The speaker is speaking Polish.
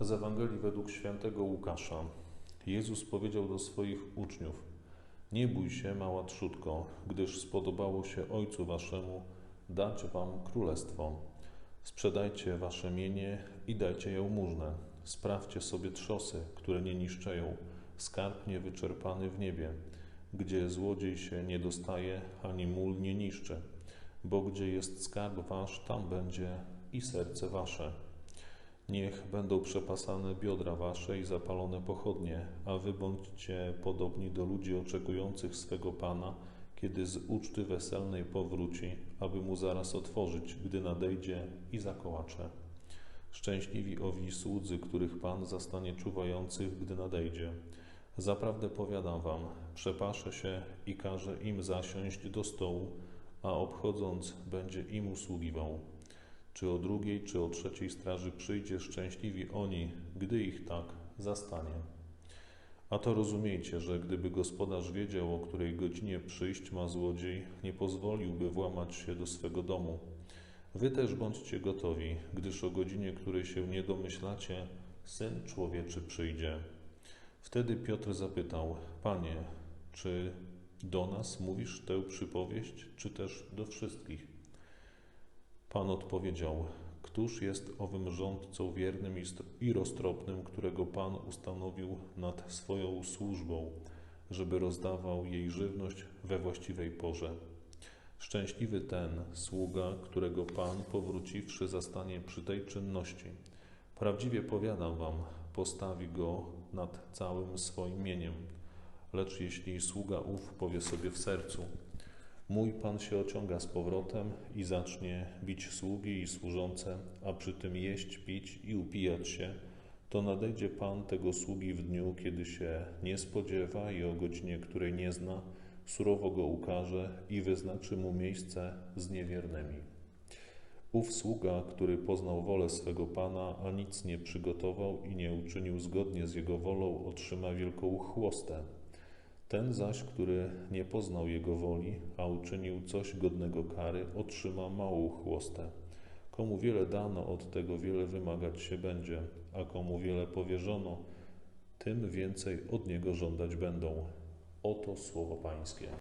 Z Ewangelii według świętego Łukasza. Jezus powiedział do swoich uczniów: Nie bój się, mała trzutko, gdyż spodobało się Ojcu waszemu dać wam królestwo. Sprzedajcie wasze mienie i dajcie jałmużnę. Sprawdźcie sobie trzosy, które nie niszczeją, skarb niewyczerpany w niebie, gdzie złodziej się nie dostaje, ani mól nie niszczy. Bo gdzie jest skarb wasz, tam będzie i serce wasze. Niech będą przepasane biodra wasze i zapalone pochodnie, a wy bądźcie podobni do ludzi oczekujących swego Pana, kiedy z uczty weselnej powróci, aby mu zaraz otworzyć, gdy nadejdzie i zakołacze. Szczęśliwi owi słudzy, których Pan zastanie czuwających, gdy nadejdzie. Zaprawdę powiadam wam, przepaszę się i każę im zasiąść do stołu, a obchodząc będzie im usługiwał. Czy o drugiej, czy o trzeciej straży przyjdzie szczęśliwi oni, gdy ich tak zastanie. A to rozumiejcie, że gdyby gospodarz wiedział, o której godzinie przyjść ma złodziej, nie pozwoliłby włamać się do swego domu. Wy też bądźcie gotowi, gdyż o godzinie, której się nie domyślacie, syn człowieczy przyjdzie. Wtedy Piotr zapytał: Panie, czy do nas mówisz tę przypowieść, czy też do wszystkich? Pan odpowiedział: Któż jest owym rządcą wiernym i roztropnym, którego Pan ustanowił nad swoją służbą, żeby rozdawał jej żywność we właściwej porze? Szczęśliwy ten sługa, którego Pan, powróciwszy, zastanie przy tej czynności. Prawdziwie powiadam wam, postawi go nad całym swoim mieniem. Lecz jeśli sługa ów powie sobie w sercu, Mój Pan się ociąga z powrotem i zacznie bić sługi i służące, a przy tym jeść, pić i upijać się, to nadejdzie Pan tego sługi w dniu, kiedy się nie spodziewa i o godzinie, której nie zna, surowo go ukaże i wyznaczy mu miejsce z niewiernymi. Ów sługa, który poznał wolę swego Pana, a nic nie przygotował i nie uczynił zgodnie z jego wolą, otrzyma wielką chłostę ten zaś, który nie poznał Jego woli, a uczynił coś godnego kary, otrzyma małą chłostę. Komu wiele dano, od tego wiele wymagać się będzie, a komu wiele powierzono, tym więcej od niego żądać będą. Oto słowo Pańskie.